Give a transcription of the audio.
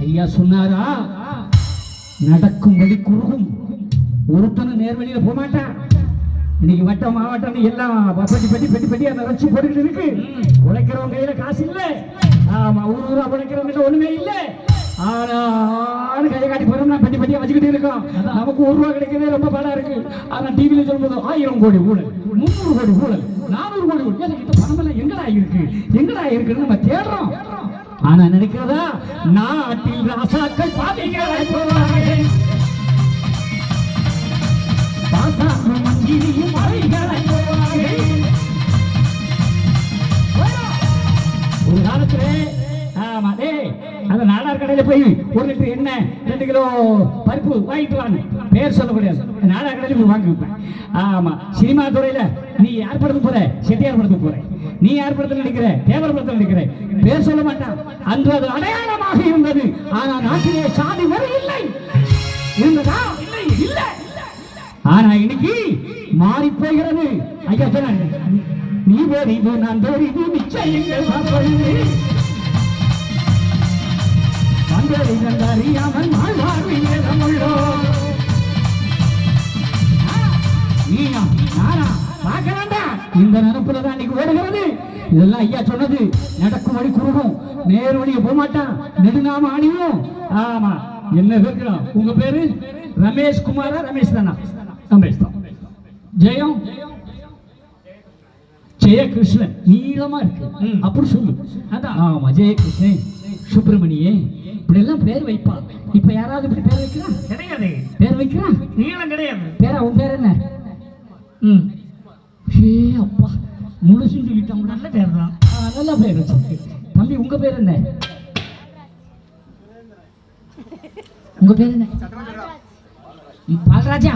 ஐயா சொன்னாரா நடக்கும் வழி குறுகும். ஒருத்தனும் நேர்வழியில போக மாட்டான். இன்னைக்கு வட்டம் மாவட்டம் எல்லாம் பெட்டி பெட்டி பெட்டி பெட்டி அதை வச்சு போட்டுக்கிட்டு இருக்கு. உழைக்கிறவங்க கையில காசு இல்ல. ஆமா ஊர் ஊரா உழைக்கிறவங்க கிட்ட ஒண்ணுமே இல்ல. ஆனா ஆளு கையை காட்டி போறோம்னா பெட்டி பெட்டியா வச்சுக்கிட்டு இருக்கோம். நமக்கு ஒரு ரூபா கிடைக்கிறதே ரொம்ப பாடா இருக்கு. ஆனா டிவியில சொல்லும்போது ஆயிரம் கோடி ஊழல் முந்நூறு கோடி ஊழல் நானூறு கோடி ஊழல். இந்த பணம் எல்லாம் எங்கடா இருக்கு? எங்கடா இருக்குன்னு நம்ம தேடுறோம். ஆனா நினைக்கிறதா? நாட்டில் ராசாக்கள் பாதைகளை ஒரு காலத்துல ஆமா டேய் அந்த நாடார் கடையில போய் ஒரு லிட்டர் எண்ணெய் ரெண்டு கிலோ பருப்பு வாங்கிட்டு வாங்க பேர் சொல்ல முடியாது நாடார் கடையில போய் வாங்கி வைப்பேன் ஆமா சினிமா துறையில நீ யார் படத்துக்கு போற செட்டியார் படத்துக்கு போற நீ யார் படத்துல நடிக்கிற தேவர் படத்துல நடிக்கிற பேர் சொல்ல மாட்டான் அன்று அது அடையாளமாக இருந்தது ஆனா நாட்டிலே சாதி ஆனா இன்னைக்கு மாறி போகிறது ஐயா சொன்னாங்க நீ தெரிது நான் தெரிது நிச்சயங்கள் சாப்பிடுது வந்தறிந்த அறியாமல் வாழ்வாழ்வில் ஏதமுள்ளோ நீயா நானா பார்க்க வேண்டாம் இந்த நினப்புல தான் இன்னைக்கு ஓடுகிறது. இதெல்லாம் ஐயா சொன்னது நடக்கும் வழி குறுகும் நேர் வழியை போக மாட்டான் நெடுநாம அணியும் ஆமா என்ன இருக்கிறோம் உங்க பேரு? ரமேஷ் குமாரா ரமேஷ் தானா? தான் ஜெயம் ஜெயகிருஷ்ணன் நீளமா இருக்கு ம். அப்படி சொல்லு அதான். ஆமா ஜெயகிருஷ்ணன் சுப்பிரமணியே இப்படி எல்லாம் பேர் வைப்பா இப்ப யாராவது இப்படி பேர் வைக்கிறான் கிடையாது பேர் வைக்கிறான் நீளம் கிடையாது பேரா உன் பேர் என்ன ம் ஏ அப்பா முழுசும் சொல்லிட்டான் நல்ல பேர் தான் நல்ல பேர் வச்சிருக்கு தம்பி உங்க பேர் என்ன உங்க பேர் என்ன பாலராஜா